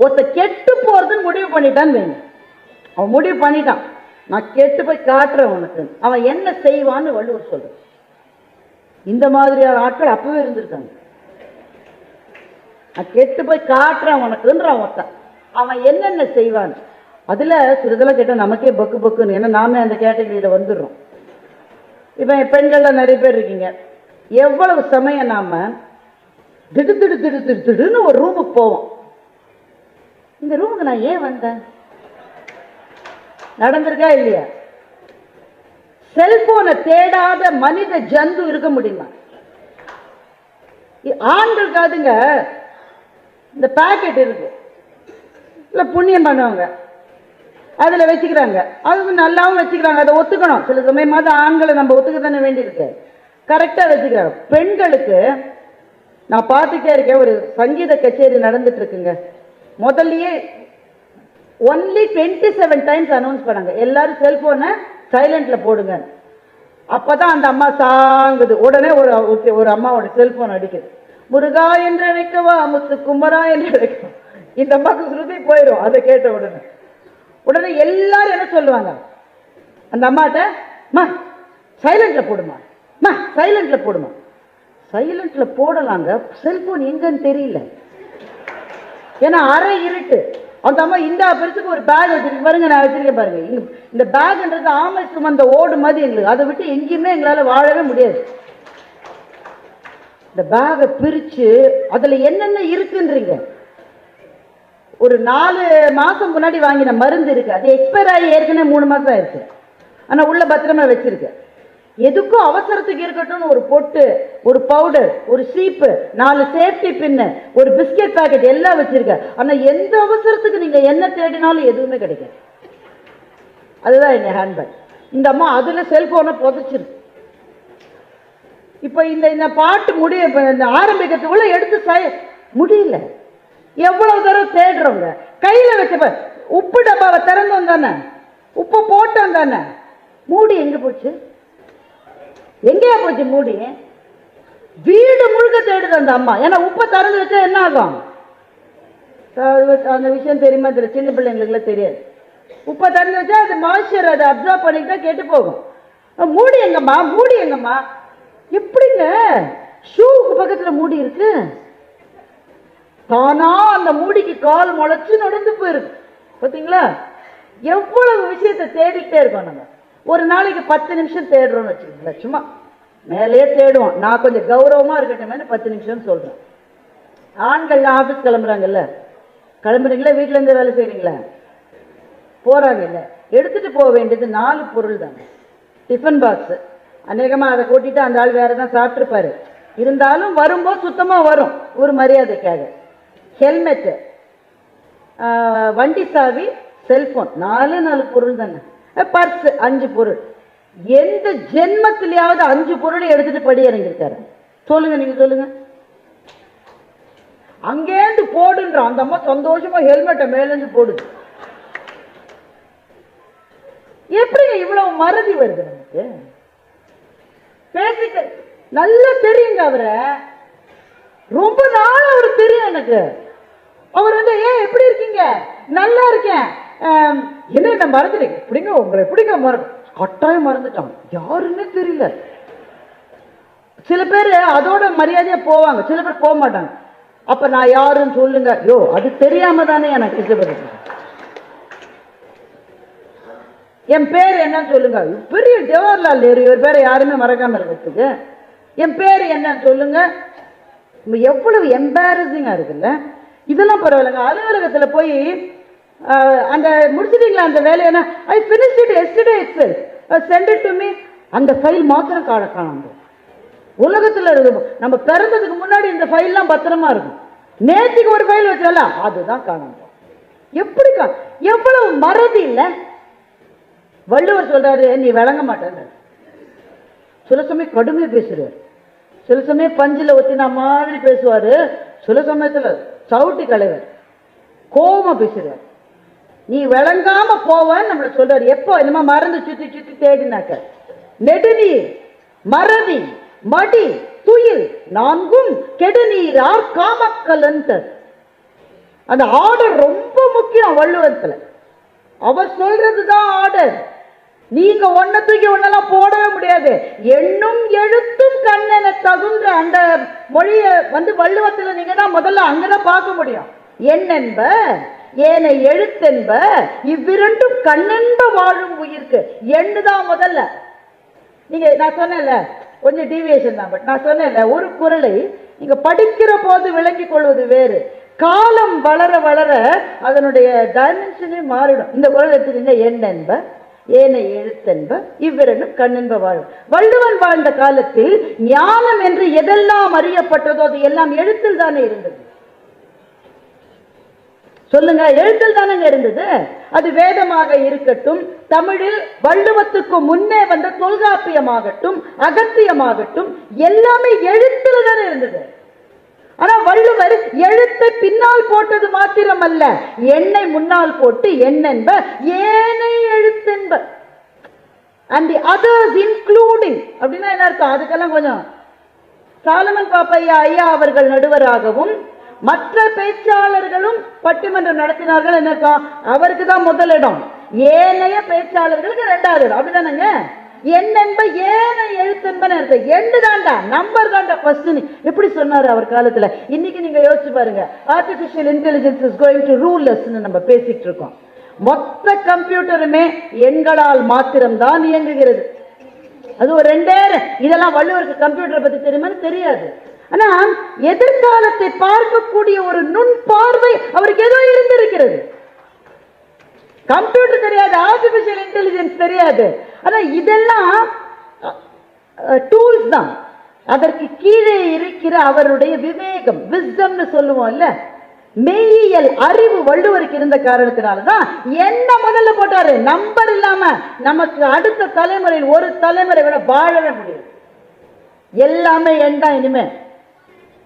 ஒருத்த கெட்டு போறதுன்னு முடிவு பண்ணிட்டான்னு வேணும் அவன் முடிவு பண்ணிட்டான். நான் கெட்டு போய் காட்டுறேன் உனக்கு. அவன் என்ன செய்வான்னு வள்ளுவர் சொல்றான் இந்த மாதிரியான ஆட்கள் அப்பவே இருந்திருக்காங்க. நான் கெட்டு போய் காட்டுறேன் உனக்குன்றான் ஒருத்தன். அவன் என்னென்ன செய்வான்? அதுல சிறிதெல்லாம் கேட்டால் நமக்கே பக்கு பக்குன்னு. ஏன்னா நாமே அந்த கேட்டகரியில வந்துடுறோம். இப்போ பெண்கள்லாம் நிறைய பேர் இருக்கீங்க. எவ்வளவு சமயம் நாம திடு திடு திடு திடு திடுன்னு ஒரு ரூமுக்கு போவோம். இந்த ரூமுக்கு நான் ஏன் வந்தேன்? நடந்திருக்கா இல்லையா? செல்போனை தேடாத மனித ஜந்து இருக்க முடியுமா? ஆண்கள் ஆண்களுக்காதுங்க இந்த பாக்கெட் இருக்கு. இல்லை புண்ணியம் பண்ணுவாங்க. அதுல வச்சுக்கிறாங்க. அது நல்லாவும் வச்சுக்கிறாங்க. அதை ஒத்துக்கணும். சில சமயமாவது ஆண்களை நம்ம ஒத்துக்க தானே வேண்டியிருக்கு. கரெக்டா வச்சுக்கிறாங்க. பெண்களுக்கு நான் பார்த்துட்டே இருக்கேன். ஒரு சங்கீத கச்சேரி நடந்துட்டு இருக்குங்க. முதல்லயே only twenty seven times announce பண்ணாங்க. எல்லாரும் செல்போனை சைலண்ட்ல போடுங்க. அப்பதான் அந்த அம்மா சாங்குது. உடனே ஒரு ஒரு- அம்மாவோட செல்போன் அடிக்குது. முருகா என்று அழைக்கவா முத்து குமரா என்று அழைக்கவா? இந்த அம்மாவுக்கு ஸ்ருதி போயிடும் அதை கேட்ட உடனே. உடனே எல்லாரும் என்ன சொல்லுவாங்க? அந்த அம்மாட்ட மா சைலண்ட்ல போடுமா? மா சைலண்ட்ல போடுமா? சைலண்ட்ல போடலாங்க. செல்போன் எங்கன்னு தெரியல. ஏன்னா அரை இருட்டு. அந்த அம்மா இந்த பெருசுக்கு ஒரு பேக் வச்சிருக்கு. பாருங்க நான் வச்சிருக்கேன் பாருங்க. இந்த பேக்ன்றது ஆமை சுமந்த ஓடு மாதிரி எங்களுக்கு. அதை விட்டு எங்கேயுமே எங்களால வாழவே முடியாது. இந்த பேகை பிரிச்சு அதுல என்னென்ன இருக்குன்றீங்க? ஒரு நாலு மாசம் முன்னாடி வாங்கின மருந்து இருக்கு. அது எக்ஸ்பயர் ஆகி ஏற்கனவே மூணு மாசம் ஆயிடுச்சு. ஆனா உள்ள பத்திரமா வச்சிருக்கேன். எதுக்கும் அவசரத்துக்கு இருக்கட்டும்னு ஒரு பொட்டு ஒரு பவுடர் ஒரு சீப்பு நாலு சேஃப்டி பின்னு ஒரு பிஸ்கெட் பேக்கெட் எல்லாம் வச்சிருக்க. ஆனால் எந்த அவசரத்துக்கு நீங்கள் என்ன தேடினாலும் எதுவுமே கிடைக்காது. அதுதான் எங்க ஹேண்ட்பேக் இந்த அம்மா அதில் செல்ஃபோனை புதைச்சிருக்கு. இப்போ இந்த இந்த பாட்டு முடிய இந்த ஆரம்பிக்கிறதுக்குள்ள எடுத்து சை முடியல. எவ்வளவு தூரம் தேடுறவங்க? கையில் வச்சப்ப உப்பு டப்பாவை திறந்தோம் தானே உப்பு போட்டோம் தானே? மூடி எங்கே போச்சு? எங்கேயா போச்சு மூடி? வீடு முழுக்க தேடுது அந்த அம்மா. ஏன்னா உப்பை திறந்து வச்சா என்ன ஆகும்? அந்த விஷயம் தெரியுமா தெரியல சின்ன பிள்ளைங்களுக்குலாம் தெரியாது. உப்பை திறந்து வச்சா அது மாய்ச்சர் அதை அப்சர்வ் பண்ணிக்கிட்டா கெட்டு போகும். மூடி எங்கம்மா? மூடி எங்கம்மா? எப்படிங்க? ஷூவுக்கு பக்கத்துல மூடி இருக்கு. தானா அந்த மூடிக்கு கால் முளைச்சு நடந்து போயிருக்கு. பார்த்தீங்களா எவ்வளவு விஷயத்தை தேடிக்கிட்டே இருக்கோம் நம்ம. ஒரு நாளைக்கு பத்து நிமிஷம் தேடுறோம்னு வச்சுக்கோங்களேன். சும்மா மேலேயே தேடுவோம். நான் கொஞ்சம் கௌரவமாக இருக்கட்டும் பத்து நிமிஷம் சொல்கிறேன் ஆண்கள் ஆஃபீஸ் கிளம்புறாங்கல்ல. கிளம்புறீங்களா? வீட்டிலேருந்து இருந்து வேலை செய்றீங்களா? போறாங்கல்ல எடுத்துகிட்டு போக வேண்டியது நாலு பொருள் தாங்க டிஃபன் பாக்ஸு அநேகமாக அதை கூட்டிட்டு அந்த ஆள் வேறு தான் சாப்பிட்ருப்பாரு இருந்தாலும் வரும்போது சுத்தமாக வரும். ஒரு மரியாதைக்காக. ஹெல்மெட்டு வண்டி சாவி செல்ஃபோன் நாலு நாலு பொருள் தானே. பர்ஸ் அஞ்சு பொருள். எந்த ஜென்மத்திலேயாவது அஞ்சு பொருளை எடுத்துட்டு படி இறங்கியிருக்காரு. சொல்லுங்க நீங்க சொல்லுங்க. அங்கேருந்து போடுன்ற அந்த அம்மா சந்தோஷமா ஹெல்மெட்டை மேலேருந்து போடுது. எப்படிங்க இவ்வளவு மறதி வருது நமக்கு? பேசிட்டு நல்லா தெரியுங்க அவரை. ரொம்ப நாள் அவரு தெரியும் எனக்கு. அவர் வந்து ஏன் எப்படி இருக்கீங்க? நல்லா இருக்கேன். என்ன நான் மறந்துட்டேன். எப்படிங்க உங்களை எப்படிங்க மற கட்டாயம் மறந்துட்டான். யாருன்னு தெரியல. சில பேர் அதோட மரியாதையா போவாங்க. சில பேர் போக மாட்டாங்க. அப்ப நான் யாருன்னு சொல்லுங்க. யோ அது தெரியாம தானே எனக்கு இஷ்டப்படுது என் பேர் என்னன்னு சொல்லுங்க. பெரிய ஜவஹர்லால் நேரு இவர் பேரை யாருமே மறக்காம இருக்கிறதுக்கு. என் பேர் என்னன்னு சொல்லுங்க. எவ்வளவு எம்பாரசிங்கா இருக்குல்ல. இதெல்லாம் பரவாயில்லைங்க. அலுவலகத்துல போய் அந்த முடிச்சிட்டீங்களா அந்த வேலையை I finish it yesterday it's sent it to அந்த ஃபைல் மாத்திரம் காண காணும் உலகத்துல இருக்கு நம்ம பிறந்ததுக்கு முன்னாடி இந்த ஃபைல்லாம் பத்திரமா இருக்கும். நேத்திக்கு ஒரு ஃபைல் வச்சால அதுதான் காணும் எப்படி கா எவ்வளவு மறதி இல்ல? வள்ளுவர் சொல்றாரு நீ விளங்க மாட்டேன் சில சமயம் கடுமையா பேசுறாரு. சில சமயம் பஞ்சில் ஒத்தினா மாதிரி பேசுவாரு. சில சமயத்துல சவுட்டி கலைவர். கோபமாக பேசுறாரு. நீ விளங்காம போவன்னு நம்மள சொல்றாரு. எப்போ? என்னமா மறந்து சுத்தி சுத்தி தேடினாக்க. நெடுநீர் மறதி மடி துயில் நான்கும் கெடுநீர் ஆர் அந்த ஆர்டர் ரொம்ப முக்கியம் வள்ளுவத்துல அவர் சொல்றதுதான் ஆர்டர். நீங்க ஒன்ன தூக்கி ஒன்னெல்லாம் போடவே முடியாது. எண்ணும் எழுத்தும் கண்ணென தகுன்ற அந்த மொழியை வந்து வள்ளுவத்துல நீங்க தான் முதல்ல அங்கதான் பார்க்க முடியும். எண்ணென்ப ஏனை எழுத்தென்ப இவ்விரண்டும் கண்ணென்ப வாழும் உயிர்க்கு. எண்ணுதான் முதல்ல. நீங்க நான் சொன்னேன்ல கொஞ்சம் டீவியேஷன் தான் பட் நான் சொன்னேன்ல ஒரு குரலை நீங்க படிக்கிற போது விளங்கி கொள்வது வேறு. காலம் வளர வளர அதனுடைய டைமென்ஷனே மாறிடும். இந்த குரல் எடுத்துக்கீங்க எண்ணென்ப ஏனை எழுத்தென்ப இவ்விரண்டும் கண்ணென்ப வாழும். வள்ளுவன் வாழ்ந்த காலத்தில் ஞானம் என்று எதெல்லாம் அறியப்பட்டதோ அது எல்லாம் எழுத்தில் தானே இருந்தது. சொல்லுங்க எழுத்தில் தானங்க இருந்தது? அது வேதமாக இருக்கட்டும் தமிழில் வள்ளுவத்துக்கு முன்னே வந்த தொல்காப்பியமாகட்டும் அகத்தியமாகட்டும் எல்லாமே எழுத்துல தானே இருந்தது. ஆனா வள்ளுவர் எழுத்தை பின்னால் போட்டது மாத்திரம் அல்ல என்னை முன்னால் போட்டு என்னென்ப ஏனை எழுத்தென்ப. அண்ட் தி அதர்ஸ் இன்க்ளூடிங் அப்படின்னா என்ன அர்த்தம்? அதுக்கெல்லாம் கொஞ்சம் சாலமன் பாப்பையா ஐயா அவர்கள் நடுவராகவும் மற்ற பேச்சாளர்களும் பட்டிமன்றம் நடத்தினார்கள் என்னக்கா? அவருக்கு தான் முதலிடம் ஏனைய பேச்சாளர்களுக்கு ரெண்டாவது இடம். அப்படிதானங்க? என்னென்ப ஏன எழுத்தென்பன எண்டு தாண்டா நம்பர் தாண்டா ஃபர்ஸ்ட் எப்படி சொன்னாரு அவர் காலத்துல? இன்னைக்கு நீங்க யோசிச்சு பாருங்க. Artificial intelligence is going to ரூலர்ஸ்னு நம்ம பேசிட்டு இருக்கோம். மொத்த கம்ப்யூட்டருமே எண்களால் மாத்திரம்தான் இயங்குகிறது. அது ஒரு ரெண்டே இதெல்லாம் வள்ளுவருக்கு கம்ப்யூட்டரை பத்தி தெரியுமான்னு தெரியாது. ஆனா எதிர்காலத்தை பார்க்கக்கூடிய ஒரு நுண் பார்வை அவருக்கு ஏதோ இருந்திருக்கிறது. கம்ப்யூட்டர் தெரியாது ஆர்டிபிஷியல் இன்டெலிஜென்ஸ் தெரியாது. ஆனால் இதெல்லாம் டூல்ஸ் தான். அதற்கு கீழே இருக்கிற அவருடைய விவேகம் விஸ்டம்னு சொல்லுவோம்ல மெய்யியல் அறிவு வள்ளுவருக்கு இருந்த காரணத்தினால தான் என்ன முதல்ல போட்டாரு? நம்பர் இல்லாம நமக்கு அடுத்த தலைமுறையில் ஒரு தலைமுறை விட வாழவே முடியும் எல்லாமே எண் தான் இனிமே?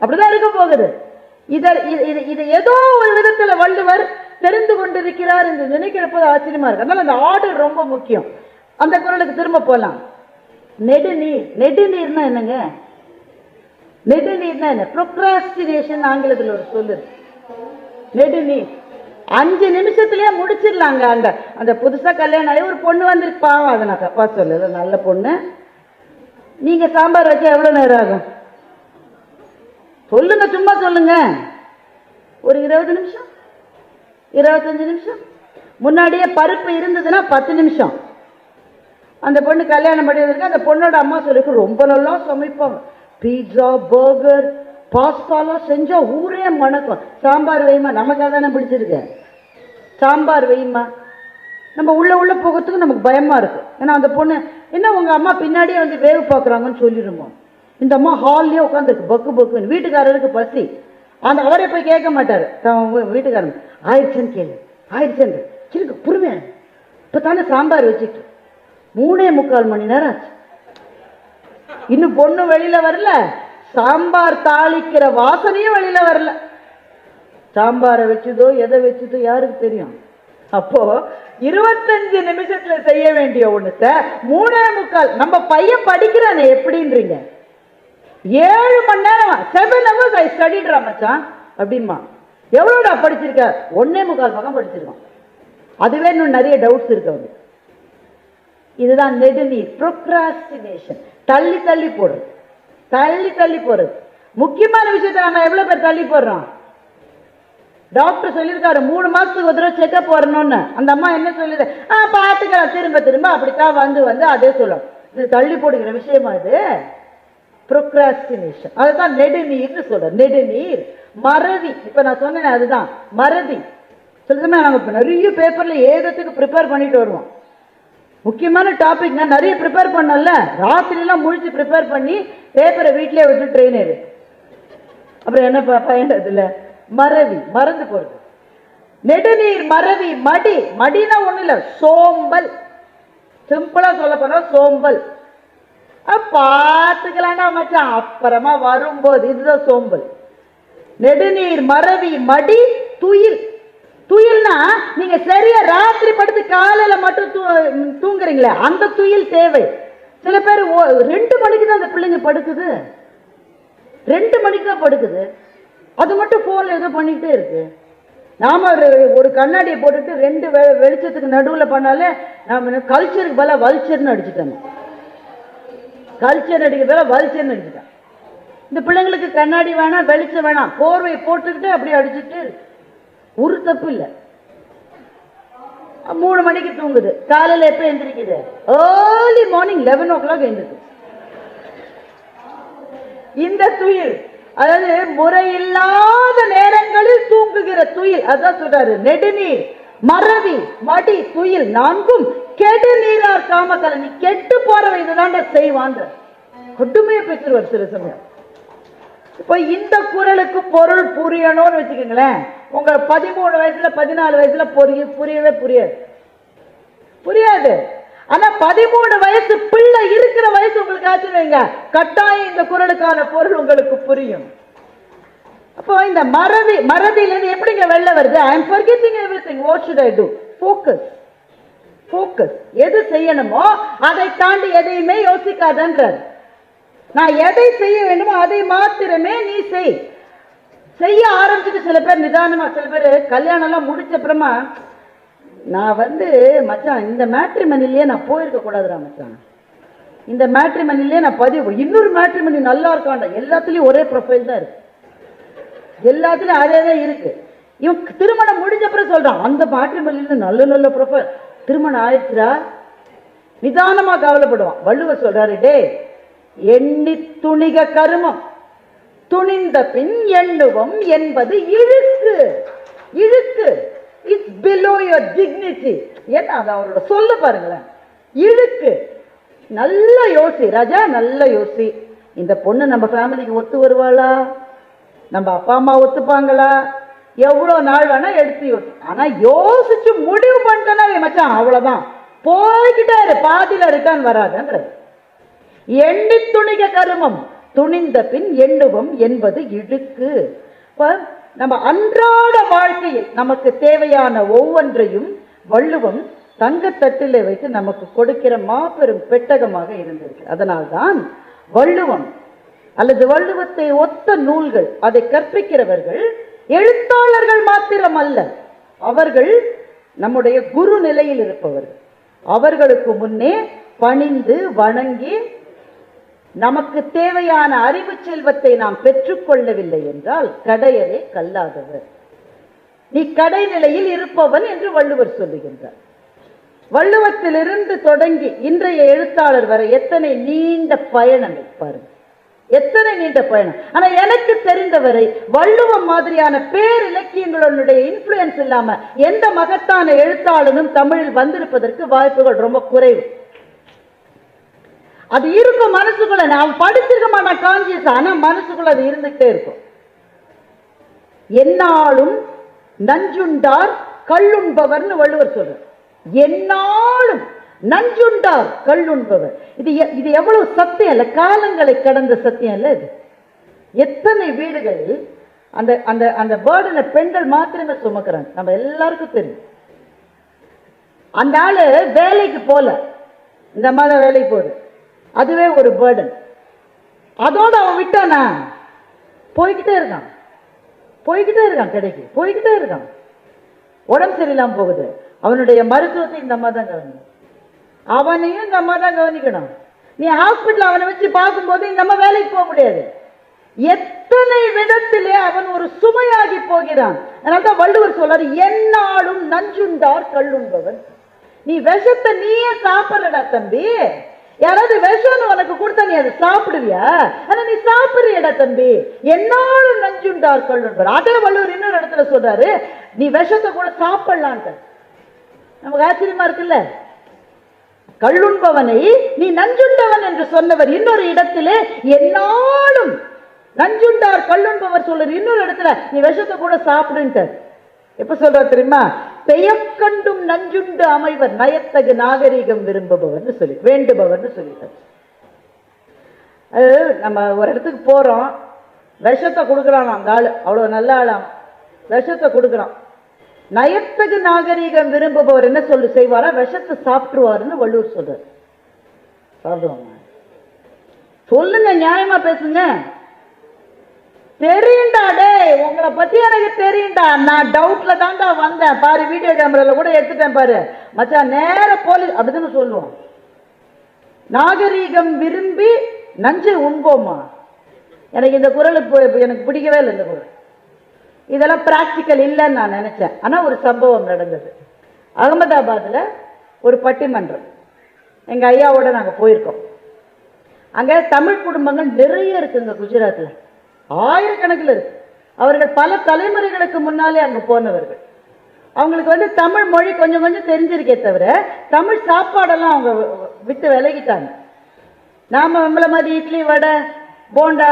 அப்படிதான் இருக்க போகுது. இதை இது- இது இது ஏதோ ஒரு விதத்துல வள்ளுவர் தெரிந்து கொண்டிருக்கிறார் என்று நினைக்கிறப்போது ஆச்சரியமா இருக்கு. அதனால அந்த ஆர்டர் ரொம்ப முக்கியம். அந்த குரலுக்கு திரும்ப போலாம். நெடுநீர் நெடுநீர்னா என்னங்க? நெடுநீர்னா என்ன? ப்ரொக்ராஸ்டினேஷன் ஆங்கிலத்தில் ஒரு சொல்லு. நெடுநீர். அஞ்சு நிமிஷத்துலயே முடிச்சிடலாங்க. அந்த அந்த புதுசா கல்யாணம் ஆகி ஒரு பொண்ணு வந்திருக்கு. பாவம் அதை நான் தப்பா சொல்லல நல்ல பொண்ணு. நீங்க சாம்பார் வச்சா எவ்வளவு நேரம் ஆகும்? சொல்லுங்க சும்மா சொல்லுங்க. ஒரு இருபது நிமிஷம்? இருபத்தஞ்சு நிமிஷம்? முன்னாடியே பருப்பு இருந்ததுன்னா பத்து நிமிஷம். அந்த பொண்ணு கல்யாணம் பண்ணியதுக்கு அந்த பொண்ணோட அம்மா சொல்லிருக்கு ரொம்ப நல்லா சமைப்பாங்க. பீட்சா பர்கர் பாஸ்தாலாம் செஞ்சால் ஊரே மணக்கும். சாம்பார் வைமா நமக்காக தானே பிடிச்சிருக்கு? சாம்பார் வைமா நம்ம உள்ளே உள்ளே போகிறதுக்கு நமக்கு பயமாக இருக்கும் ஏன்னா அந்த பொண்ணு என்ன உங்கள் அம்மா பின்னாடியே வந்து வேவு பார்க்குறாங்கன்னு சொல்லிடுமோ? இந்த அம்மா ஹால்லேயே உட்காந்துருக்கு பக்கு பக்குன்னு. வீட்டுக்காரருக்கு பசி. அந்த அவரே போய் கேட்க மாட்டாரு. தன் வீட்டுக்காரன் ஆயிடுச்சுன்னு கேளு ஆயிடுச்சுன்னு சிறுக்கு பொறுமையா இப்போ தானே சாம்பார் வச்சுட்டு. மூணே முக்கால் மணி நேரம் ஆச்சு. இன்னும் பொண்ணு வெளியில் வரல. சாம்பார் தாளிக்கிற வாசனையும் வெளியில் வரல. சாம்பாரை வச்சதோ எதை வச்சதோ யாருக்கு தெரியும்? அப்போ இருபத்தஞ்சு நிமிஷத்துல செய்ய வேண்டிய ஒண்ணுத்த மூணே முக்கால் நம்ம பையன் படிக்கிறானே எப்படின்றீங்க? ஏழு மணி நேரம்? செவன் ஹவர்ஸ் ஐ ஸ்டடிடுறா மச்சான். அப்படின்மா எவ்வளோடா படிச்சிருக்க? ஒன்னே முக்கால் பக்கம் படிச்சிருக்கான். அதுவே இன்னும் நிறைய டவுட்ஸ் இருக்கு அவனுக்கு. இதுதான் நெடுநீர். ப்ரொக்ராஸ்டினேஷன் தள்ளி தள்ளி போடுறது. தள்ளி தள்ளி போடுறது. முக்கியமான விஷயத்தை நம்ம எவ்வளவு பேர் தள்ளி போடுறோம்? டாக்டர் சொல்லியிருக்காரு மூணு மாசத்துக்கு ஒரு தடவை செக்கப் வரணும்னு. அந்த அம்மா என்ன சொல்லுது? ஆ பார்த்துக்கலாம். திரும்ப திரும்ப அப்படித்தான் வந்து வந்து அதே சொல்லும். இது தள்ளி போடுகிற விஷயமா இது? ப்ரொக்ராஸ்டினேஷன் அதுதான் நெடுநீர்னு சொல்கிறேன் நெடுநீர் மறதி. இப்ப நான் சொன்னேன் அதுதான். மறதி. சொல்லுமே நாங்க நிறைய பேப்பர்ல ஏகத்துக்கு ப்ரிப்பேர் பண்ணிட்டு வருவோம். முக்கியமான டாபிக் நான் நிறைய ப்ரிப்பேர் பண்ணல ராத்திரிலாம் முழிச்சு ப்ரிப்பேர் பண்ணி பேப்பரை வீட்லயே விட்டு ட்ரெயின் ஏறு. அப்புறம் என்ன ப- பயன் அதுல மறவி மறந்து போகிறது நெடுநீர் மறவி மடி. மடினா ஒன்றும் இல்ல. சோம்பல். சிம்பிளா சொல்ல போனால் சோம்பல். பார்த்துக்கலாம்டா மச்சான். அப்புறமா வரும்போது இதுதான் சோம்பல். நெடுநீர் மறவி மடி துயில். துயில்னா நீங்க சரியா ராத்திரி படுத்து காலையில மட்டும் தூ- தூங்குறீங்களே அந்த துயில் தேவை. சில பேர் ஓ- ரெண்டு மணிக்கு தான் அந்த பிள்ளைங்க படுக்குது. ரெண்டு மணிக்கு தான் படுக்குது. அது மட்டும் போன்ல ஏதோ பண்ணிக்கிட்டே இருக்கு. நாம ஒரு ஒரு கண்ணாடியை போட்டுட்டு ரெண்டு வெளிச்சத்துக்கு நடுவுல பண்ணாலே நாம கல்ச்சருக்கு பல வல்ச்சர்னு அடிச்சுட்டோம். கல்ச்சர் அடிக்கிறதால பதிலா வல்ச்சர்னு இந்த பிள்ளைங்களுக்கு கண்ணாடி வேணாம் வெளிச்சம் வேணாம் போர்வை போட்டுக்கிட்டு அப்படியே அடிச்சுட்டு ஒரு தப்பு இல்லை. மூணு மணிக்கு தூங்குது. காலையில எப்ப எந்திரிக்குது? Early morning eleven o'clock எந்திரிக்குது. இந்த துயில் அதாவது முறையில்லாத நேரங்களில் தூங்குகிற துயில் அதான் சொல்றாரு நெடுநீர். மறதி மடி துயில் நான்கும் கெடு நீரார் காமக்கலனி நீ கெட்டு போறவன் இதுதான் செய்வான்ற. கொடுமையை பெற்றுருவார் சில சமயம். இப்போ இந்த குரலுக்கு பொருள் புரியணும்னு வச்சுக்கோங்களேன். உங்க பதிமூணு வயசுல பதினாலு வயசுல புரிய புரியவே புரியாது. புரியாது. ஆனா பதிமூணு வயசு பிள்ளை இருக்கிற வயசு உங்களுக்கு ஆச்சு வைங்க. கட்டாயம் இந்த குரலுக்கான பொருள் உங்களுக்கு புரியும். இப்போ இந்த மறதி மறதியிலிருந்து எப்படிங்க வெளில வருது? I am forgetting everything what should I do focus focus எது செய்யணுமோ அதை தாண்டி எதையுமே யோசிக்காதன்றார். நான் எதை செய்ய வேண்டுமோ அதை மாத்திரமே நீ செய். செய்ய ஆரம்பிச்சுட்டு சில பேர் நிதானமா சில பேர் கல்யாணம் எல்லாம் முடிச்ச அப்புறமா நான் வந்து மச்சான் இந்த மேட்ரிமனிலேயே நான் போயிருக்க கூடாதுடா மச்சான். இந்த மேட்ரிமனிலேயே நான் பதிவு இன்னொரு மேட்ரிமனி நல்லா இருக்காண்டா எல்லாத்துலேயும் ஒரே ப்ரொஃபைல் தான் இருக்கு. எல்லாத்துலயும் அதே தான் இருக்கு. இவன் திருமணம் முடிஞ்ச சொல்றான் அந்த மேட்ரிமனில நல்ல நல்ல ப்ரொஃபைல் திருமணம் ஆயிடுச்சுரா நிதானமா கவலைப்படுவான். வள்ளுவர் சொல்றாரு டே எண்ணி துணிக கருமம். துணிந்த பின் எண்ணுவம் என்பது இழுக்கு. இழுக்கு. இட்ஸ் பிலோ யுவர் டிக்னிட்டி ஏன்னா அது அவரோட சொல்ல பாருங்களேன். இழுக்கு. நல்ல யோசி ராஜா நல்ல யோசி. இந்த பொண்ணு நம்ம ஃபேமிலிக்கு ஒத்து வருவாளா? நம்ம அப்பா அம்மா ஒத்துப்பாங்களா? எவ்வளோ நாள் வேணா எடுத்து ஆனால் ஆனா யோசிச்சு முடிவு பண்ணிட்டேன்னா மச்சான் அவ்வளவுதான். போய்கிட்டே இரு பாதியில ரிட்டர்ன் வராதுன்றது எண்ணி துணிக கருமம் துணிந்த பின் எண்ணுவம் என்பது இழுக்கு. நம்ம அன்றாட வாழ்க்கையில் நமக்கு தேவையான ஒவ்வொன்றையும் வள்ளுவம் தங்கத்தட்டிலே வைத்து நமக்கு கொடுக்கிற மாபெரும் பெட்டகமாக இருந்திருக்கு. அதனால்தான் வள்ளுவம் அல்லது வள்ளுவத்தை ஒத்த நூல்கள் அதை கற்பிக்கிறவர்கள் எழுத்தாளர்கள் மாத்திரம் அல்ல அவர்கள் நம்முடைய குரு நிலையில் இருப்பவர்கள். அவர்களுக்கு முன்னே பணிந்து வணங்கி நமக்கு தேவையான அறிவு செல்வத்தை நாம் பெற்றுக்கொள்ளவில்லை என்றால் கடையரே கல்லாதவர். நீ கடைநிலையில் இருப்பவன் என்று வள்ளுவர் சொல்லுகின்றார். வள்ளுவத்திலிருந்து தொடங்கி இன்றைய எழுத்தாளர் வரை எத்தனை நீண்ட பயணம் பாருங்கள் எத்தனை நீண்ட பயணம்? ஆனா எனக்கு தெரிந்தவரை வள்ளுவம் மாதிரியான பேர் இலக்கியங்களுடைய இன்ஃபுளுயன்ஸ் இல்லாம எந்த மகத்தான எழுத்தாளனும் தமிழில் வந்திருப்பதற்கு வாய்ப்புகள் ரொம்ப குறைவு. அது இருக்கும் மனசுக்குள்ள நான் படிச்சிருக்க மாட்டேன் கான்சியஸ் ஆனா மனசுக்குள்ள அது இருந்துகிட்டே இருக்கும். என்னாலும் நஞ்சுண்டார் கல்லுண்பவர்னு வள்ளுவர் சொல்றார். என்னாலும் நஞ்சுண்டார் கள்ளுண்பவர் இது எ- இது எவ்வளவு சத்தியம் இல்ல? காலங்களை கடந்த சத்தியம் இல்ல இது. எத்தனை வீடுகளில் அந்த அந்த அந்த பேர்டனை பெண்கள் மாத்திரமே சுமக்கிறாங்க. நம்ம எல்லாருக்கும் தெரியும். அந்த ஆளு வேலைக்கு போல. இந்த மாதிரி வேலைக்கு போகுது. அதுவே ஒரு பேர்டன் அதோட அவன் விட்டானா? போய்கிட்டே இருக்கான். போய்கிட்டே இருக்கான் கடைக்கு. போய்கிட்டே இருக்கான். உடம்பு சரியில்லாம போகுது. அவனுடைய மருத்துவத்தை இந்த மாதிரி தான் கவனிக்கணும். அவனையும் இந்த அம்மா தான் கவனிக்கணும். நீ ஹாஸ்பிட்டல் அவனை வச்சு பார்க்கும்போது இந்த அம்மா வேலைக்கு போக முடியாது. எத்தனை விதத்திலே அவன் ஒரு சுமையாகி போகிறான். அதனால தான் வள்ளுவர் சொல்றாரு என்னாலும் நஞ்சுண்டார் கள்ளுண்பவன் நீ விஷத்தை நீயே சாப்பிடுறடா தம்பி. யாராவது விஷம்னு உனக்கு கொடுத்தா நீ அதை சாப்பிடுவியா? ஆனா நீ சாப்பிடுறியடா தம்பி. என்னாலும் நஞ்சுண்டார் கள்ளுண்பவர் அதே வள்ளுவர் இன்னொரு இடத்துல சொல்றாரு நீ விஷத்தை கூட சாப்பிடலான்ட்டு நமக்கு ஆச்சரியமா இருக்குல்ல? கள்ளுண்பவனை நீ நஞ்சுண்டவன் என்று சொன்னவர் இன்னொரு இடத்திலே என்னாலும் நஞ்சுண்டார் கள்ளுண்பவர் சொல்ற இன்னொரு இடத்துல நீ விஷத்தை கூட சாப்பிடுன்ட்டு. எப்ப சொல்ற தெரியுமா? பெயக்கண்டும் நஞ்சுண்டு அமைவர் நயத்தகு நாகரிகம் விரும்புபவர்னு சொல்லி வேண்டுபவர்னு சொல்லிட்டார் அது நம்ம ஒரு இடத்துக்கு போறோம் விஷத்தை கொடுக்குறான் அந்த ஆள். அவ்வளவு நல்ல ஆளாம். விஷத்தை கொடுக்குறான். நயத்தகு நாகரிகம் விரும்புபவர் என்ன சொல்லு செய்வாரா? விஷத்தை சாப்பிட்டுருவாருன்னு வள்ளுவர் சொல்றார். சாப்பிடுவாங்க. சொல்லுங்க நியாயமா பேசுங்க. தெரியும்டா டேய் உங்களை பத்தி எனக்கு தெரியும்டா. நான் டவுட்ல தான்டா வந்தேன். பாரு வீடியோ கேமரால கூட எடுத்துட்டேன் பாரு. மச்சான் நேர போலீஸ் அப்படிதானே சொல்லுவோம். நாகரீகம் விரும்பி நஞ்சை உண்போமா? எனக்கு இந்த குரல் இப்போ எனக்கு பிடிக்கவே இல்லை இந்த குரல். இதெல்லாம் ப்ராக்டிக்கல் இல்லைன்னு நான் நினைச்சேன். ஆனா ஒரு சம்பவம் நடந்தது. அகமதாபாத்தில் ஒரு பட்டிமன்றம். எங்க ஐயாவோட நாங்க போயிருக்கோம். அங்கே தமிழ் குடும்பங்கள் நிறைய இருக்குங்க குஜராத்தில் ஆயிரக்கணக்கில் இருக்கு. அவர்கள் பல தலைமுறைகளுக்கு முன்னாலே அங்க போனவர்கள். அவங்களுக்கு வந்து தமிழ் மொழி கொஞ்சம் கொஞ்சம் தெரிஞ்சிருக்கே தவிர தமிழ் சாப்பாடெல்லாம் அவங்க விட்டு விலகிட்டாங்க. நாம நம்மள மாதிரி இட்லி வடை போண்டா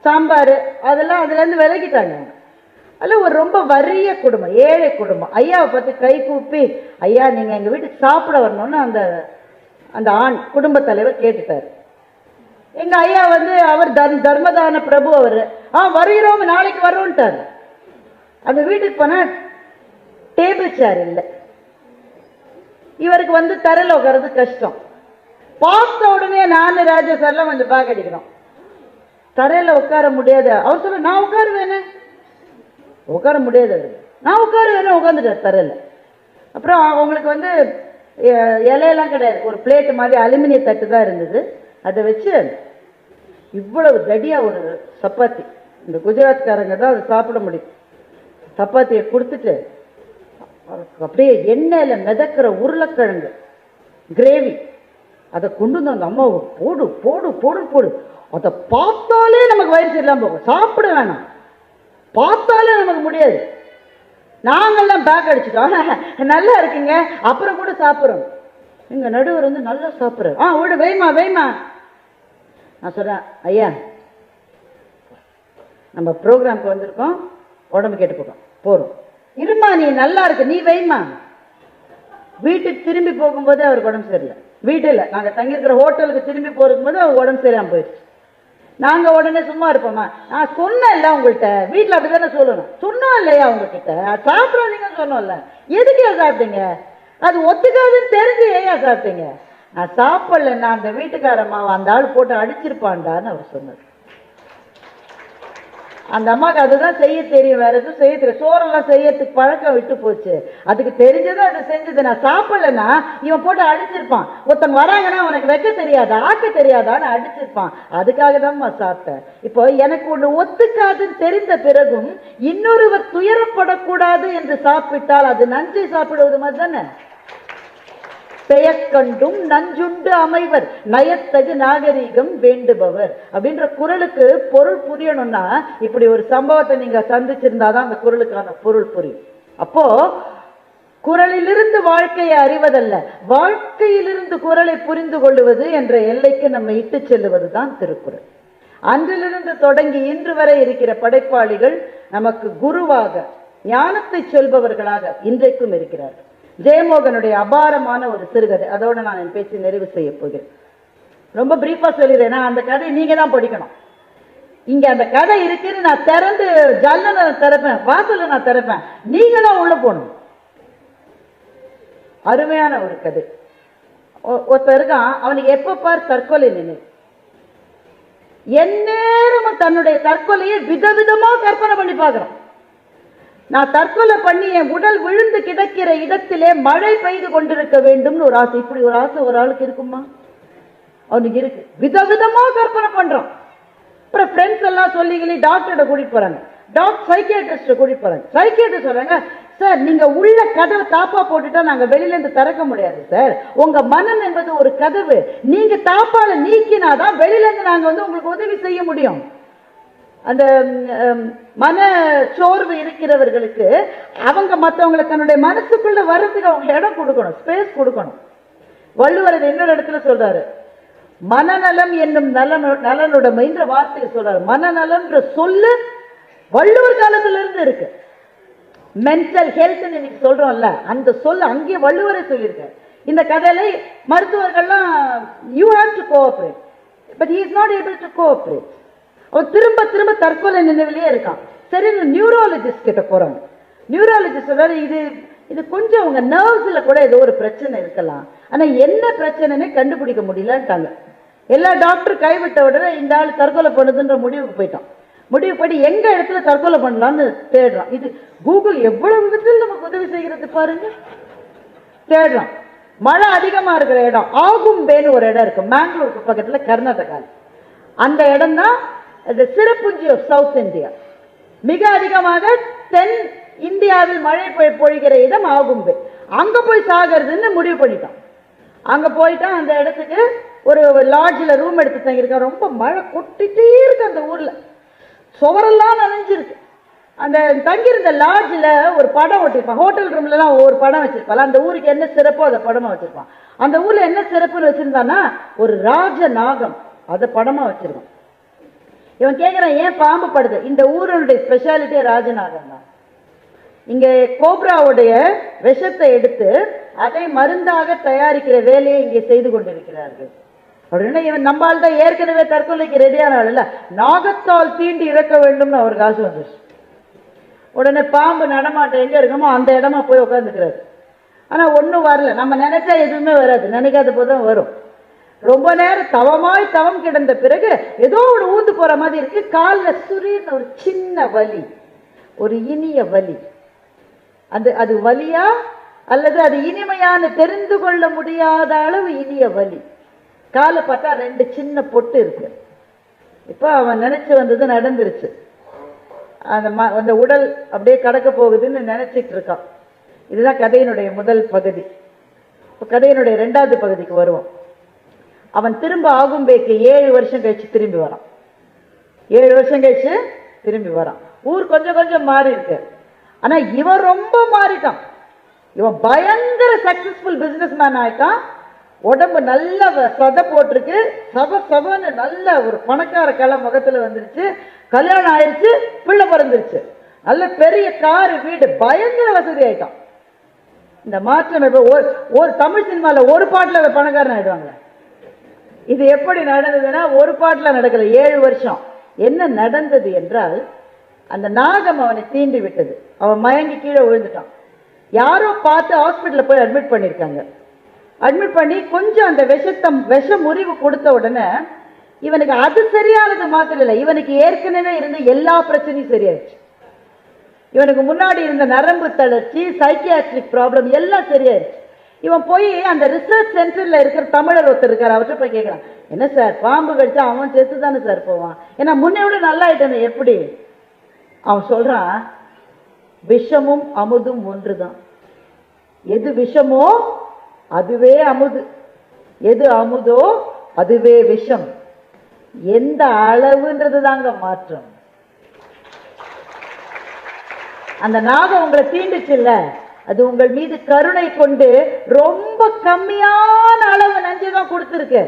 சாம்பார் அதெல்லாம் அதுலேருந்து விலகிட்டாங்க அவங்க. அதில் ஒரு ரொம்ப வறிய குடும்பம் ஏழை குடும்பம். ஐயாவை பார்த்து கை கூப்பி ஐயா நீங்கள் எங்கள் வீட்டுக்கு சாப்பிட வரணும்னு அந்த அந்த ஆண் குடும்ப தலைவர் கேட்டுட்டார். எங்கள் ஐயா வந்து அவர் தர் தர்மதான பிரபு அவர். ஆ வருகிறோம் நாளைக்கு வரோன்ட்டார் அந்த வீட்டுக்கு போனால் டேபிள் சேர் இல்லை. இவருக்கு வந்து தரையில் உட்கார்றது கஷ்டம். பார்த்த உடனே நானு ராஜா சார்லாம் கொஞ்சம் பேக் அடிக்கிறோம் தரையில் உட்கார முடியாது. அவர் சொல்ல நான் உட்காருவேனே. உட்கார முடியாது அது நான் உட்காருவேனே உட்காந்துட்டேன் தரல அப்புறம் அவங்களுக்கு வந்து எ- இலையெல்லாம் கிடையாது. ஒரு பிளேட்டு மாதிரி அலுமினிய தட்டு தான் இருந்தது. அதை வச்சு இவ்வளவு தடியாக ஒரு சப்பாத்தி. இந்த குஜராத்காரங்க தான் அதை சாப்பிட முடியும். சப்பாத்தியை கொடுத்துட்டு அப்படியே எண்ணெயில் மிதக்கிற உருளைக்கிழங்கு கிரேவி அதை கொண்டு வந்து அந்த அம்மாவை போடு போடு போடு போடு. அதை பார்த்தாலே நமக்கு வயிறு சரியில்லாமல் போகும். சாப்பிட வேணாம். பார்த்தாலே நமக்கு முடியாது. நாங்கெல்லாம் பேக் அடிச்சிட்டோம். நல்லா இருக்குங்க. அப்புறம் கூட சாப்பிட்றோம். எங்க நடுவர் வந்து நல்லா சாப்பிட்றாரு. ஆ விடு வைமா வைமா. நான் சொல்றேன் ஐயா நம்ம ப்ரோக்ராம்க்கு வந்திருக்கோம். உடம்பு கேட்டு போட்டோம் போறோம். இருமா நீ நல்லா இருக்கு. நீ வைமா. வீட்டுக்கு திரும்பி போகும்போது அவருக்கு உடம்பு சரியில்லை. வீட்டில் நாங்கள் தங்கியிருக்கிற ஹோட்டலுக்கு திரும்பி போகும்போது அவர் உடம்பு சரியாம போயிடுச்சு. நாங்கள் உடனே சும்மா இருப்போமா? நான் சொன்னேன்ல உங்கள்கிட்ட. வீட்டில் அப்படி தானே சொல்லணும். சொன்னோம் இல்லையா உங்ககிட்ட? சாப்பிடாதீங்கன்னு சொன்னோம்ல. எதுக்கு ஏன் சாப்பிட்டீங்க? அது ஒத்துக்காதுன்னு தெரிஞ்சு ஏன் சாப்பிட்டீங்க? நான் சாப்பிடல நான் அந்த வீட்டுக்காரம்மா அந்த ஆள் போட்டு அடிச்சிருப்பான்டான்னு அவர் சொன்னார். அந்த அம்மாவுக்கு அதுதான் செய்ய தெரியும் வேற எதுவும் செய்ய தெரியும் சோறெல்லாம் செய்யறதுக்கு பழக்கம் விட்டு போச்சு. அதுக்கு தெரிஞ்சதை அதை செஞ்சது. நான் சாப்பிடலன்னா இவன் போட்டு அடிச்சிருப்பான். ஒருத்தன் வராங்கன்னா உனக்கு வைக்க தெரியாதா ஆக்க தெரியாதான்னு அடிச்சிருப்பான். அதுக்காக தான்மா சாப்பிட்டேன். இப்போ எனக்கு ஒன்று ஒத்துக்காதுன்னு தெரிந்த பிறகும் இன்னொருவர் துயரப்படக்கூடாது என்று சாப்பிட்டால் அது நஞ்சை சாப்பிடுவது மாதிரி தானே? பெயக்கண்டும் நஞ்சுண்டு அமைவர் நயத்தகு நாகரீகம் வேண்டுபவர். அப்படின்ற குரலுக்கு பொருள் புரியணும்னா இப்படி ஒரு சம்பவத்தை நீங்க சந்திச்சிருந்தாதான் அந்த குரலுக்கான பொருள் புரியும். அப்போ குரலிலிருந்து வாழ்க்கையை அறிவதல்ல வாழ்க்கையிலிருந்து குரலை புரிந்து கொள்ளுவது என்ற எல்லைக்கு நம்ம இட்டு செல்லுவது தான் திருக்குறள். அன்றிலிருந்து தொடங்கி இன்று வரை இருக்கிற படைப்பாளிகள் நமக்கு குருவாக ஞானத்தை சொல்பவர்களாக இன்றைக்கும் இருக்கிறார்கள். ஜெயமோகனுடைய அபாரமான ஒரு சிறுகதை. அதோட நான் என் பேச்சு நிறைவு செய்ய போகிறேன். ரொம்ப பிரீஃபாக சொல்லிடுறேன். நான் அந்த கதை நீங்கள் தான் படிக்கணும். இங்கே அந்த கதை இருக்குன்னு நான் திறந்து ஜல்லனை நான் திறப்பேன் வாசலில் நான் திறப்பேன். நீங்கள் தான் உள்ளே போகணும். அருமையான ஒரு கதை. ஒ- இருக்கான். அவனுக்கு எப்போ பார் தற்கொலை நினைவு எந்நேரமும் தன்னுடைய தற்கொலையை விதவிதமாக கற்பனை பண்ணி பார்க்கறான். நான் தற்கொலை பண்ணி என் உடல் விழுந்து கிடக்கிற இடத்திலே மழை பெய்து கொண்டிருக்க வேண்டும்னு ஒரு ஆசை. இப்படி ஒரு ஆசை ஒரு ஆளுக்கு இருக்குமா? அவனுக்கு இருக்கு. விதவிதமா கற்பனை பண்றான். அப்புறம் ஃப்ரெண்ட்ஸ் எல்லாம் சொல்லி கிளி டாக்டர்கிட்ட கூட்டிட்டு போறாங்க. டாக்டர் சைக்கியாட்ரிஸ்ட கூட்டிட்டு போறாங்க. சைக்கியாட்ரிஸ்ட் சொல்றாங்க சார் நீங்க உள்ள கதவை தாப்பா போட்டுட்டா நாங்க வெளியில இருந்து திறக்க முடியாது சார் உங்க மனம் என்பது ஒரு கதவு. நீங்க தாப்பால நீக்கினாதான் வெளியில இருந்து நாங்க வந்து உங்களுக்கு உதவி செய்ய முடியும். அந்த மன சோர்வு இருக்கிறவர்களுக்கு அவங்க மற்றவங்களை தன்னுடைய மனசுக்குள்ள வர்றதுக்கு அவங்க இடம் கொடுக்கணும் ஸ்பேஸ் கொடுக்கணும். வள்ளுவர் இன்னொரு இடத்துல சொல்றாரு மனநலம் என்னும் நலன் நலனுடைமைன்ற வார்த்தையை சொல்றாரு. மனநலம்ன்ற சொல்லு வள்ளுவர் காலத்துல இருந்து இருக்கு. மென்டல் ஹெல்த் இன்னைக்கு சொல்றோம்ல அந்த சொல் அங்கேயே வள்ளுவரை சொல்லியிருக்காரு. இந்த கதையில மருத்துவர்கள்லாம் you have to cooperate but he is not able to cooperate திரும்ப திரும்ப தற்கொலை நினைவிலேயே இருக்கான். சரி நியூரோலஜிஸ்ட் கிட்ட போறாங்க நியூரோலஜிஸ்ட் சொல்றாரு இது இது கொஞ்சம் அவங்க நர்வ்ஸில் கூட ஏதோ ஒரு பிரச்சனை இருக்கலாம். ஆனா என்ன பிரச்சனைன்னு கண்டுபிடிக்க முடியலன்ட்டாங்க. எல்லா டாக்டர் கைவிட்ட உடனே இந்த ஆள் தற்கொலை பண்ணுதுன்ற முடிவுக்கு போயிட்டோம் முடிவு பண்ணி எங்க இடத்துல தற்கொலை பண்ணலாம்னு தேடுறான். இது கூகுள் எவ்வளவு விதத்தில் நமக்கு உதவி செய்கிறது பாருங்க. தேடுறான். மழை அதிகமா இருக்கிற இடம். ஆகும்பேன்னு ஒரு இடம் இருக்கு. மேங்களூருக்கு பக்கத்துல கர்நாடகா அந்த இடம் தான் சிறப்புஞ்சி ஆஃப் சவுத் இந்தியா. மிக அதிகமாக தென் இந்தியாவில் மழை பொய் பொழிகிற இடம் ஆகும்பே. அங்க போய் சாகிறதுன்னு முடிவு பண்ணிட்டான் அங்க போயிட்டான் அந்த இடத்துக்கு ஒரு லாட்ஜில் ரூம் எடுத்து தங்கியிருக்கான் ரொம்ப மழை கொட்டிட்டே இருக்கு அந்த ஊர்ல. சுவரெல்லாம் நனைஞ்சிருக்கு. அந்த தங்கியிருந்த லாட்ஜில் ஒரு படம் ஒட்டியிருப்பான். ஹோட்டல் ரூம்லலாம் ஒவ்வொரு படம் வச்சிருப்பாள். அந்த ஊருக்கு என்ன சிறப்போ அதை படமாக வச்சிருப்பான். அந்த ஊரில் என்ன சிறப்புன்னு வச்சுருந்தான்னா ஒரு ராஜ நாகம் அதை படமாக வச்சிருக்கான் இவன் கேட்குறான் ஏன் பாம்பு படுது? இந்த ஊருடைய ஸ்பெஷாலிட்டியே ராஜநாதன் தான். இங்க கோப்ராவுடைய விஷத்தை எடுத்து அதை மருந்தாக தயாரிக்கிற வேலையை இங்கே செய்து கொண்டிருக்கிறார்கள். அப்படின்னா இவன் நம்மால் தான் ஏற்கனவே தற்கொலைக்கு ரெடியான நாகத்தால் தீண்டி இறக்க வேண்டும்னு அவருக்கு ஆசை வந்துச்சு உடனே பாம்பு நடமாட்டம் எங்க இருக்குமோ அந்த இடமா போய் உட்காந்துக்கிறாரு ஆனா ஒன்றும் வரல. நம்ம நினைச்சா எதுவுமே வராது. நினைக்காத போது தான் வரும். ரொம்ப நேரம் தவமாய் தவம் கிடந்த பிறகு ஏதோ ஒரு ஊந்து போற மாதிரி இருக்கு. காலில் சுரீர்னு ஒரு சின்ன வலி. ஒரு இனிய வலி. அது அது வலியா அல்லது அது இனிமையான தெரிந்து கொள்ள முடியாத அளவு இனிய வலி. காலை பார்த்தா ரெண்டு சின்ன பொட்டு இருக்கு. இப்போ அவன் நினைச்சு வந்தது நடந்துருச்சு. அந்த ம அந்த உடல் அப்படியே கடக்க போகுதுன்னு நினைச்சிட்டு இருக்கான். இதுதான் கதையினுடைய முதல் பகுதி. இப்போ கதையினுடைய ரெண்டாவது பகுதிக்கு வருவோம். அவன் திரும்ப ஆகும் பேக்கு ஏழு வருஷம் கழிச்சு திரும்பி வரான். ஏழு வருஷம் கழிச்சு திரும்பி வரான். ஊர் கொஞ்சம் கொஞ்சம் மாறி இருக்கு. ஆனா இவன் ரொம்ப மாறிட்டான். இவன் பயங்கர சக்சஸ்ஃபுல் பிசினஸ் மேன் ஆயிட்டான். உடம்பு நல்ல வ- சதை போட்டிருக்கு. சப சபன்னு நல்ல ஒரு பணக்கார கலை முகத்துல வந்துருச்சு. கல்யாணம் ஆயிருச்சு பிள்ளை பிறந்துருச்சு. நல்ல பெரிய காரு வீடு பயங்கர வசதி ஆயிட்டான். இந்த மாற்றம் இப்போ ஒரு ஒரு தமிழ் சினிமாவில் ஒரு பாட்டில் அதை பணக்காரன் ஆயிடுவாங்க இது எப்படி நடந்ததுன்னா ஒரு பாட்டுல நடக்கல ஏழு வருஷம். என்ன நடந்தது என்றால் அந்த நாகம் அவனை தீண்டி விட்டது. அவன் மயங்கி கீழே விழுந்துட்டான். யாரோ பார்த்து ஹாஸ்பிட்டல்ல போய் அட்மிட் பண்ணியிருக்காங்க அட்மிட் பண்ணி கொஞ்சம் அந்த விஷத்தம் விஷ முறிவு கொடுத்த உடனே இவனுக்கு அது சரியானது மாத்திரம் இல்லை. இவனுக்கு ஏற்கனவே இருந்த எல்லா பிரச்சனையும் சரியாயிடுச்சு. இவனுக்கு முன்னாடி இருந்த நரம்பு தளர்ச்சி சைக்கியாட்ரிக் ப்ராப்ளம் எல்லாம் சரியாயிடுச்சு. இவன் போய் அந்த ரிசர்ச் சென்டர்ல இருக்கிற தமிழர் ஒருத்தர் இருக்கார் அவர்கிட்ட போய் கேட்கறான் என்ன சார் பாம்பு கடிச்சா அவன் செத்து தானே சார் போவான்? ஏன்னா முன்னே விட நல்லா ஆயிட்டானே எப்படி? அவன் சொல்றான் விஷமும் அமுதும் ஒன்று தான் எது விஷமோ அதுவே அமுது. எது அமுதோ அதுவே விஷம். எந்த அளவுன்றது தாங்க மாற்றம். அந்த நாகம் உங்களை தீண்டுச்சுல்ல? அது உங்கள் மீது கருணை கொண்டு ரொம்ப கம்மியான அளவு நஞ்சு தான் கொடுத்துருக்கு.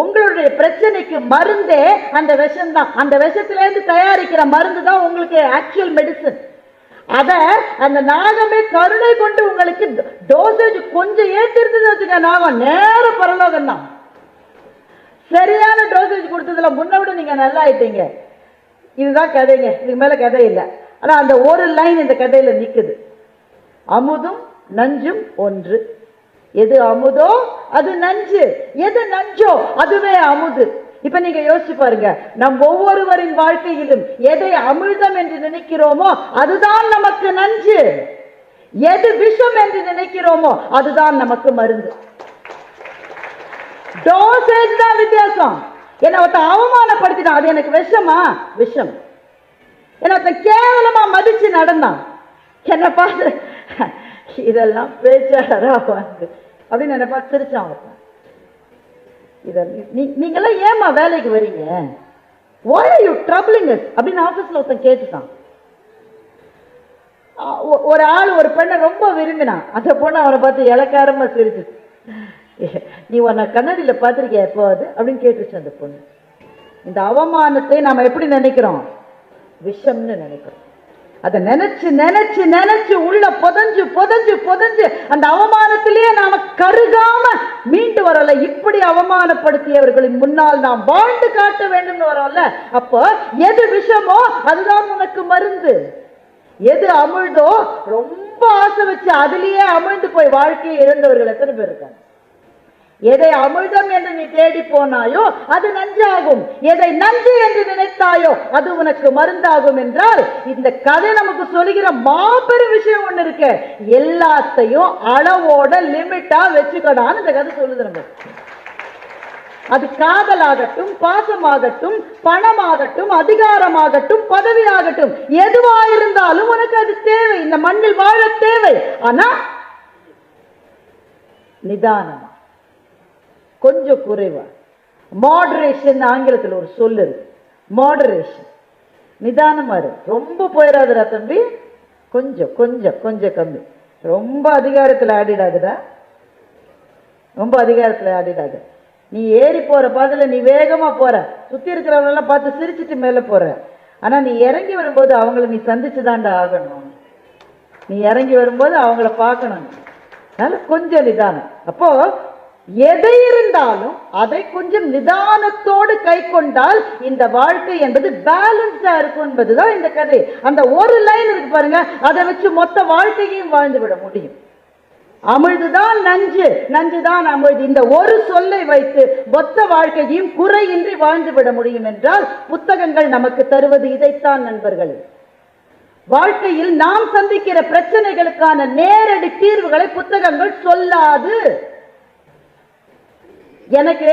உங்களுடைய பிரச்சனைக்கு மருந்தே அந்த விஷம் தான். அந்த விஷத்துல இருந்து தயாரிக்கிற மருந்து தான் உங்களுக்கு ஆக்சுவல் மெடிசன் அத அந்த நாகமே கருணை கொண்டு உங்களுக்கு டோசேஜ் கொஞ்சம் ஏத்திருந்தது வச்சுக்க நாகம் நேர பரலோகம் தான். சரியான டோசேஜ் கொடுத்ததுல முன்ன விட நீங்க நல்லா ஆயிட்டீங்க. இதுதான் கதைங்க. இதுக்கு மேல கதை இல்லை. ஆனா அந்த ஒரு லைன் இந்த கதையில நிக்குது. அமுதும் நஞ்சும் ஒன்று. எது அமுதோ அது நஞ்சு. எது நஞ்சோ அதுவே அமுது. இப்ப நீங்க யோசிச்சு பாருங்க. நம் ஒவ்வொருவரின் வாழ்க்கையிலும் எதை அமிர்தம் என்று நினைக்கிறோமோ அதுதான் நமக்கு நஞ்சு. எது விஷம் என்று நினைக்கிறோமோ அதுதான் நமக்கு மருந்து. டோசேஜ் தான் வித்தியாசம். என்ன ஒருத்தன் அவமானப்படுத்தினான் அது எனக்கு விஷமா? விஷம். என்ன ஒருத்தன் கேவலமா மதிச்சு நடந்தான். என்ன பார்த்து இதெல்லாம் பேச்சாளரா வந்து. அப்படின்னு நினைப்பா சிரிச்சான் ஒருத்தன் இத நீ- நீங்கெல்லாம் ஏமா வேலைக்கு வரீங்க? ஒய் are you அப்படின்னு ஆபீஸ்ல ஒருத்தன் கேட்டுட்டான். ஒரு ஆள் ஒரு பெண்ணை ரொம்ப விரும்பினான். அந்த பொண்ணு அவனை பார்த்து இலக்காரமாக சிரிச்சு நீ உன்னை கண்ணாடியில பார்த்திருக்கியா எப்போது அப்படின்னு கேட்டுச்சு அந்த பொண்ணு. இந்த அவமானத்தை நாம எப்படி நினைக்கிறோம்? விஷம்னு நினைக்கிறோம். அதை நினைச்சு நினைச்சு நினைச்சு உள்ள புதஞ்சு புதஞ்சு புதஞ்சு அந்த அவமானத்திலேயே நாம கருகாம மீண்டு வரல. இப்படி அவமானப்படுத்தியவர்களின் முன்னால் நாம் வாழ்ந்து காட்ட வேண்டும்னு வரோம்ல. அப்போ எது விஷமோ அதுதான் உனக்கு மருந்து. எது அமிழ்தோ ரொம்ப ஆசை வச்சு அதுலயே அமிழ்ந்து போய் வாழ்க்கையை இழந்தவர்கள் எத்தனை பேர் இருக்காங்க? எதை அமிர்தம் என்று நீ தேடி போனாயோ அது நஞ்சாகும் எதை நஞ்சு என்று நினைத்தாயோ அது உனக்கு மருந்தாகும் என்றால் இந்த கதை நமக்கு சொல்லுகிற மாபெரும் விஷயம் ஒண்ணு இருக்கு. எல்லாத்தையும் அளவோட லிமிட்டா வச்சுக்கடான்னு இந்த கதை சொல்லுது நம்ம அது காதலாகட்டும் பாசமாகட்டும் பணமாகட்டும் அதிகாரமாகட்டும் பதவியாகட்டும் எதுவா இருந்தாலும் உனக்கு அது தேவை. இந்த மண்ணில் வாழ தேவை. ஆனா நிதானமா. கொஞ்சம் குறைவா. மாடரேஷன் ஆங்கிலத்தில் ஒரு சொல்லு இருக்கு. மாடரேஷன் நிதானமாக இரு. ரொம்ப போயிடாதுடா தம்பி. கொஞ்சம் கொஞ்சம் கொஞ்சம் கம்மி. ரொம்ப அதிகாரத்தில் ஆடிடாதுடா ரொம்ப அதிகாரத்தில் ஆடிடாது நீ ஏறி போற பாதையில நீ வேகமா போற. சுத்தி இருக்கிறவங்களெல்லாம் பார்த்து சிரிச்சிட்டு மேல போற. ஆனா நீ இறங்கி வரும்போது அவங்கள நீ சந்திச்சுதான்டா ஆகணும். நீ இறங்கி வரும்போது அவங்கள பார்க்கணும். அதனால் கொஞ்சம் நிதானம். அப்போ எதை இருந்தாலும் அதை கொஞ்சம் நிதானத்தோடு கை கொண்டால் இந்த வாழ்க்கை என்பது பேலன்ஸா இருக்கும் என்பதுதான் இந்த கதை. அந்த ஒரு லைன் இருக்கு பாருங்க அதை வச்சு மொத்த வாழ்க்கையையும் வாழ்ந்து விட முடியும். அமிழ்துதான் நஞ்சு நஞ்சுதான் அமிழ்து. இந்த ஒரு சொல்லை வைத்து மொத்த வாழ்க்கையையும் குறையின்றி வாழ்ந்து விட முடியும் என்றால் புத்தகங்கள் நமக்கு தருவது இதைத்தான் நண்பர்கள். வாழ்க்கையில் நாம் சந்திக்கிற பிரச்சனைகளுக்கான நேரடி தீர்வுகளை புத்தகங்கள் சொல்லாது. எனக்கு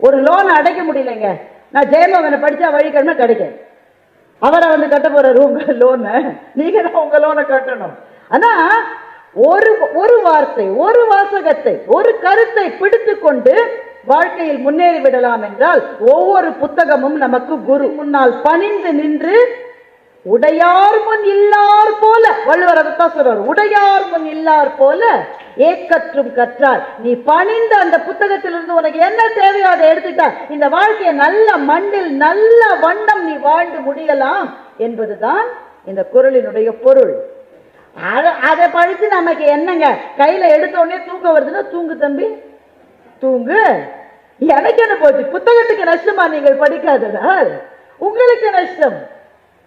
ஒரு லோன் அடைக்க முடியலைங்க. நான் ஜெயமோகனை படிச்சா வழி கிடைக்கும். அவரை வந்து கட்ட போகிறாரு உங்கள் லோனை நீங்க தான் உங்க லோனை கட்டணும். ஆனா ஒரு ஒரு வார்த்தை ஒரு வாசகத்தை ஒரு கருத்தை பிடித்து கொண்டு வாழ்க்கையில் முன்னேறி விடலாம் என்றால் ஒவ்வொரு புத்தகமும் நமக்கு குரு முன்னால் பணிந்து நின்று உடையார் முன் இல்லார் போல வள்ளுவர் அதைத்தான் சொல்றார் உடையார் முன் இல்லார் போல ஏக்கற்றும் கற்றால் நீ பணிந்த அந்த புத்தகத்திலிருந்து உனக்கு என்ன தேவையோ அதை எடுத்துட்டா இந்த வாழ்க்கையை நல்ல மண்ணில் நல்ல வண்ணம் நீ வாழ்ந்து முடியலாம் என்பதுதான் இந்த குரலினுடைய பொருள். அதை படித்து நமக்கு என்னங்க? கையில எடுத்த உடனே வருதுன்னா தூங்கு தம்பி தூங்கு. எனக்கு என்ன போச்சு? புத்தகத்துக்கு நஷ்டமா நீங்கள் படிக்காததால்? உங்களுக்கு நஷ்டம்?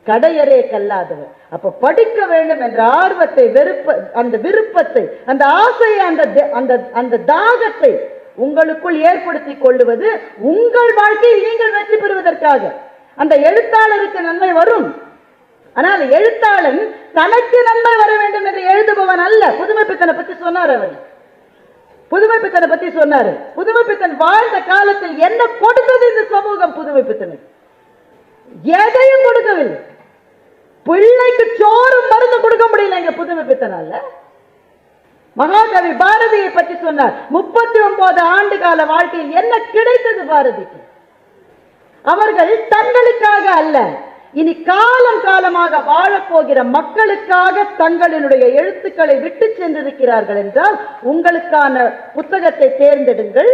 கடையரே கல்லாதவர் அப்ப படிக்க வேண்டும் என்ற ஆர்வத்தை வெறுப்ப அந்த விருப்பத்தை அந்த ஆசையை அந்த அந்த அந்த தாகத்தை உங்களுக்குள் ஏற்படுத்தி கொள்ளுவது உங்கள் வாழ்க்கையில் நீங்கள் வெற்றி பெறுவதற்காக. அந்த எழுத்தாளருக்கு நன்மை வரும். ஆனால் எழுத்தாளன் தனக்கு நன்மை வர வேண்டும் என்று எழுதுபவன் அல்ல. புதுமை பித்தனை பத்தி சொன்னார் அவர். புதுமை பித்தனை பத்தி சொன்னாரு. புதுமை பித்தன் வாழ்ந்த காலத்தில் என்ன கொடுத்தது இந்த சமூகம் புதுமை எதையும் கொடுக்கவில்லை. பிள்ளைக்கு சோறும் மருந்து கொடுக்க முடியல எங்க புதுமை பித்தனால. மகாகவி பாரதியை பற்றி சொன்னார் முப்பத்தி ஒன்பது ஆண்டு கால வாழ்க்கையில் என்ன கிடைத்தது பாரதிக்கு? அவர்கள் தங்களுக்காக அல்ல இனி காலம் காலமாக வாழப்போகிற மக்களுக்காக தங்களினுடைய எழுத்துக்களை விட்டு சென்றிருக்கிறார்கள் என்றால் உங்களுக்கான புத்தகத்தை தேர்ந்தெடுங்கள்.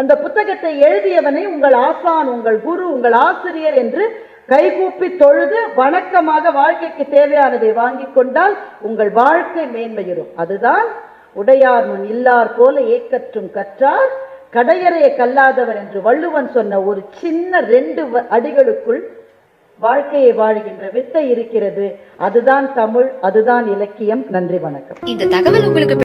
அந்த புத்தகத்தை எழுதியவனை உங்கள் ஆசான் உங்கள் குரு உங்கள் ஆசிரியர் என்று கைகூப்பி தொழுது வணக்கமாக வாழ்க்கைக்கு தேவையானதை வாங்கிக் கொண்டால் உங்கள் வாழ்க்கை மேன்மையிடும். அதுதான் உடையார் முன் இல்லார் போல ஏக்கற்றும் கற்றார். கடையறைய கல்லாதவர் என்று வள்ளுவன் சொன்ன ஒரு சின்ன ரெண்டு வ- அடிகளுக்குள் வாழ்க்கையை வாழ்கின்ற வித்தை இருக்கிறது. அதுதான் தமிழ் அதுதான் இலக்கியம். நன்றி வணக்கம். இந்த தகவல் உங்களுக்கு